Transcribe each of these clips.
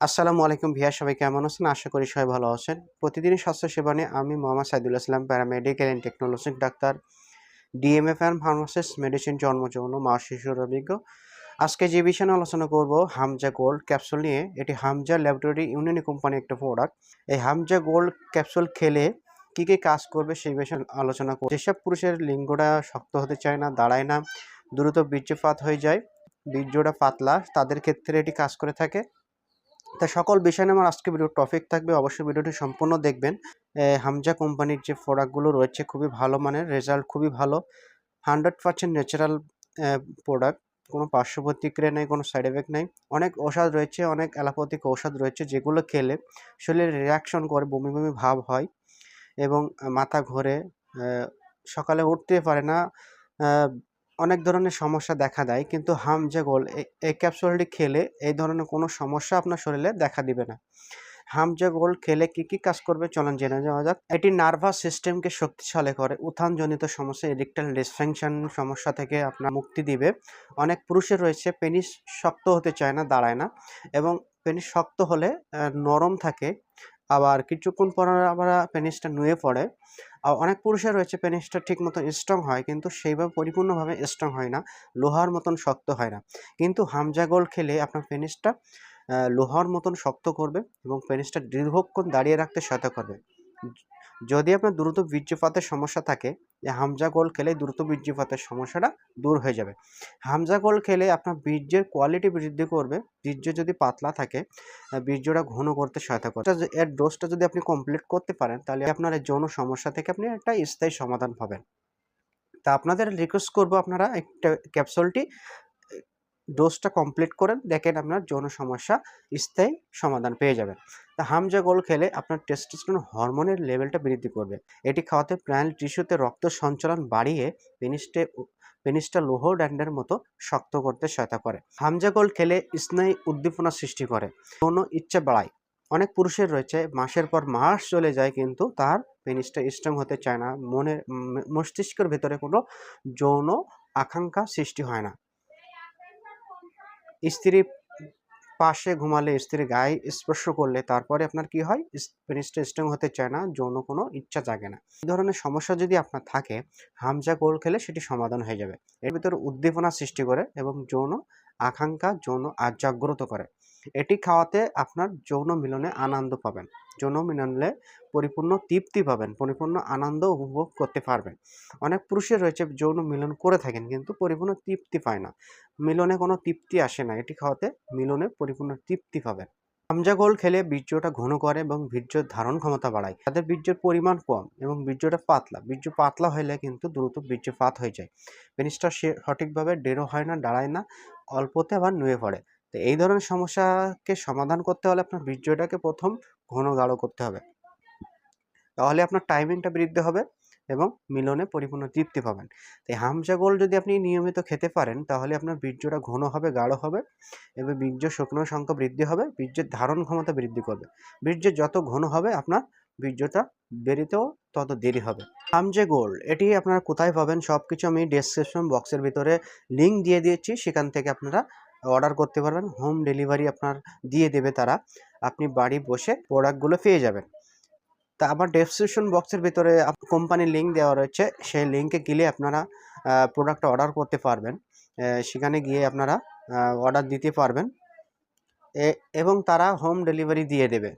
আসসালামু আলাইকুম ভিয়া, সবাই কেমন আছেন? আশা করি সবাই ভালো আছেন। প্রতিদিনই স্বাস্থ্য সেবা নিয়ে আমি Mohammad Saidul Islam paramedical and technology doctor DMF and pharmacist medicine জন্ম মা শিশুর অভিজ্ঞ আজকে যে বিষয় নিয়ে আলোচনা করব, হামজা গোল্ড ক্যাপসুল নিয়ে। এটি হামজা ল্যাবরেটরি ইউনিয়ন কোম্পানি একটা প্রোডাক্ট এই হামজা গোল্ড ক্যাপসুল খেলে কী কী কাজ করবে সেই বিষয়ে আলোচনা করব। যেসব পুরুষের লিঙ্গটা শক্ত হতে চায় না, দাঁড়ায় না, দ্রুত বীর্যপাত হয়ে যায়, বীর্যটা পাতলা, তাদের ক্ষেত্রে এটি কাজ করে থাকে। তা সকল বিষয় নিয়ে আমার আজকে ভিডিও টপিক থাকবে। অবশ্যই ভিডিওটি সম্পূর্ণ দেখবেন। হামজা কোম্পানির যে প্রোডাক্টগুলো রয়েছে, খুবই ভালো মানের রেজাল্ট খুবই ভালো। হান্ড্রেড পার্সেন্ট ন্যাচারাল প্রোডাক্ট কোনো পার্শ্ব প্রতিক্রিয়া নেই, কোনো সাইড এফেক্ট নেই। অনেক ঔষধ রয়েছে, অনেক অ্যালোপ্যাথিক ঔষধ রয়েছে, যেগুলো খেলে শরীরে রিয়াকশন করে, বমি বমি ভাব হয় এবং মাথা ঘোরে। সকালে উঠতে পারে না। অনেক ধরনের সমস্যা দেখা দেয়, কিন্তু হামজা গোল এই ক্যাপসুলটি খেলে এই ধরনের কোনো সমস্যা আপনার শরীরে দেখা দিবে না। হামজা গোল খেলে কি কি কাজ করবে চলুন জেনে যাওয়া যাক। এটি নার্ভাস সিস্টেমকে শক্তিশালী করে, উত্থানজনিত সমস্যা, ইরেকটাল ডিসফাংশন সমস্যা থেকে আপনার মুক্তি দিবে। অনেক পুরুষের রয়েছে, পেনিস শক্ত হতে চায় না, দাঁড়ায় না এবং পেনিস শক্ত হলে নরম থাকে। আবার কিছুক্ষণ পর আবার পেনিসটা নুয়ে পড়ে। আর অনেক পুরুষের রয়েছে, পেনিসটা ঠিক মতো স্ট্রং হয়, কিন্তু সেইভাবে পরিপূর্ণভাবে স্ট্রং হয় না, লোহার মতন শক্ত হয় না। কিন্তু হামজা গোল খেলে আপনার পেনিসটা লোহার মতন শক্ত করবে এবং পেনিসটা দীর্ঘক্ষণ দাঁড়িয়ে রাখতে সহায়তা করবে যদি আপনার দ্রুত বীর্যপাতের সমস্যা থাকে যে হামজা গোল খেলে দ্রুত বীর্যপাতের সমস্যাটা দূর হয়ে যাবে। হামজা গোল খেলে আপনার বীর্যের কোয়ালিটি বৃদ্ধি করবে, বীর্য যদি পাতলা থাকে বীর্যটা ঘন করতে সহায়তা করে এর ডোজটা যদি আপনি কমপ্লিট করতে পারেন, তাহলে আপনার এই যৌন সমস্যা থেকে আপনি একটা স্থায়ী সমাধান পাবেন। তা আপনাদের রিকোয়েস্ট করব আপনারা একটা ক্যাপসুলটি ডোজটা কমপ্লিট করেন, দেখেন আপনার যৌন সমস্যা, স্থায়ী সমাধান পেয়ে যাবেন। তা হামজা গোল খেলে আপনার টেস্টোস্টেরন হরমোনের লেভেলটা বৃদ্ধি করবে। এটি খাওয়াতে প্রাণ টিস্যুতে রক্ত সঞ্চালন বাড়িয়ে পেনিসটে পেনিসটা লোহ ড্যান্ডের মতো শক্ত করতে সহায়তা করে। হামজা গোল খেলে স্নায়ু উদ্দীপনা সৃষ্টি করে, যৌন ইচ্ছা বাড়ায়। অনেক পুরুষের রয়েছে, মাসের পর মাস চলে যায় কিন্তু তার পেনিসটা স্ট্রং হতে চায় না। মনে ম- মস্তিষ্কের ভেতরে কোনো যৌন আকাঙ্ক্ষা সৃষ্টি হয় না। স্ত্রী পাশে ঘুমালে স্ত্রীর গায়ে স্পর্শ করলে তারপরে আপনার কি হয়? পেনিসটা স্ট্রং হতে চায় না, যৌন কোনো ইচ্ছা জাগে না। এই ধরনের সমস্যা যদি আপনার থাকে, হামজা গোল খেলে সেটি সমাধান হয়ে যাবে। এর ভিতরে উদ্দীপনা সৃষ্টি করে এবং যৌন আকাঙ্ক্ষা, যৌন আর জাগ্রত করে। এটি খাওয়াতে আপনার যৌন মিলনে আনন্দ পাবেন। যৌন মিলনে পরিপূর্ণ তৃপ্তি পাবেন, পরিপূর্ণ আনন্দ উপভোগ করতে পারবেন। অনেক পুরুষের রয়েছে যৌন মিলন করে থাকেন কিন্তু পরিপূর্ণ তৃপ্তি পায় না। মিলনে কোনো তৃপ্তি আসে না, এটি খাওয়াতে মিলনে পরিপূর্ণ তৃপ্তি পাবেন। হামজা গোল খেলে বীর্যটা ঘন করে এবং বীর্য ধারণ ক্ষমতা বাড়ায়। তাদের বীর্যের পরিমাণ কম এবং বীর্যটা পাতলা। বীর্য পাতলা হলে কিন্তু দ্রুত বীর্যপাত হয়ে যায়। পেনিসটা সঠিকভাবে ডেরো হয় না, দাঁড়ায় না, অল্পতে আবার নুয়ে পড়ে। তো এই ধরনের সমস্যাকে সমাধান করতে হলে আপনার বীর্যটাকে প্রথম ঘন গাঢ় করতে হবে। তাহলে আপনার টাইমিংটা বৃদ্ধি হবে এবং মিলনে পরিপূর্ণ তৃপ্তি পাবেন। তাই হামজা গোল যদি আপনি নিয়মিত খেতে পারেন, তাহলে আপনার বীর্যটা ঘন হবে, গাঢ় হবে এবং বীর্য শুকনো সংখ্যা বৃদ্ধি হবে, বীর্যের ধারণ ক্ষমতা বৃদ্ধি করবে। বীর্য যত ঘন হবে, আপনার বীর্যটা বেরিতেও তত দেরি হবে। হামজে গোল্ড এটি আপনারা কোথায় পাবেন সব কিছু আমি ডেসক্রিপশন বক্সের ভিতরে লিঙ্ক দিয়ে দিয়েছি, সেখান থেকে আপনারা অর্ডার করতে পারবেন। হোম ডেলিভারি আপনার দিয়ে দেবে তারা। আপনি বাড়ি বসে প্রোডাক্টগুলো পেয়ে যাবেন। তা আমার ডেসক্রিপশন বক্সের ভিতরে কোম্পানির লিঙ্ক দেওয়া রয়েছে। সেই লিঙ্কে গেলে আপনারা প্রোডাক্টটা অর্ডার করতে পারবেন। সেখানে গিয়ে আপনারা অর্ডার দিতে পারবেন। এবং তারা হোম ডেলিভারি দিয়ে দেবে।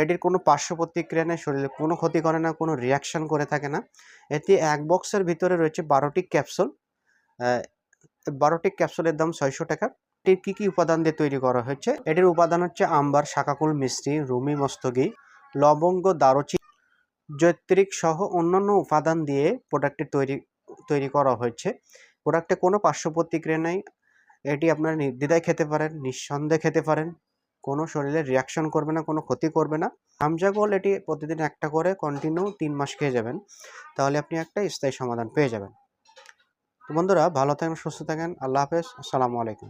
এটির কোনো পার্শ্ব প্রতিক্রিয়া নেই, শরীরে কোনো ক্ষতি করে না, কোনো রিয়াকশন করে থাকে না। এটি এক বক্সের ভিতরে রয়েছে বারোটি ক্যাপসুল বারোটি ক্যাপসুলের দাম ছয়শো টাকা। এটির কী কী উপাদান দিয়ে তৈরি করা হয়েছে? এটির উপাদান হচ্ছে আম্বার, শাকাকুল, মিষ্টি, রুমি মস্তগি লবঙ্গ দারুচিনি জৈত্রিক সহ অন্যান্য উপাদান দিয়ে প্রোডাক্টটি তৈরি তৈরি করা হয়েছে। প্রোডাক্টে কোনো পার্শ্ব প্রতিক্রিয়া নেই। এটি আপনারা নির্দ্বিধায় খেতে পারেন, নিঃসন্দেহে খেতে পারেন। কোনো শরীরে রিয়াকশন করবে না, কোনো ক্ষতি করবে না। হামজা গোল এটি প্রতিদিন একটা করে কন্টিনিউ তিন মাস খেয়ে যাবেন। তাহলে আপনি একটা স্থায়ী সমাধান পেয়ে যাবেন। তো বন্ধুরা, ভালো থাকেন, সুস্থ থাকেন। আল্লাহ হাফেজ। আসসালামু আলাইকুম।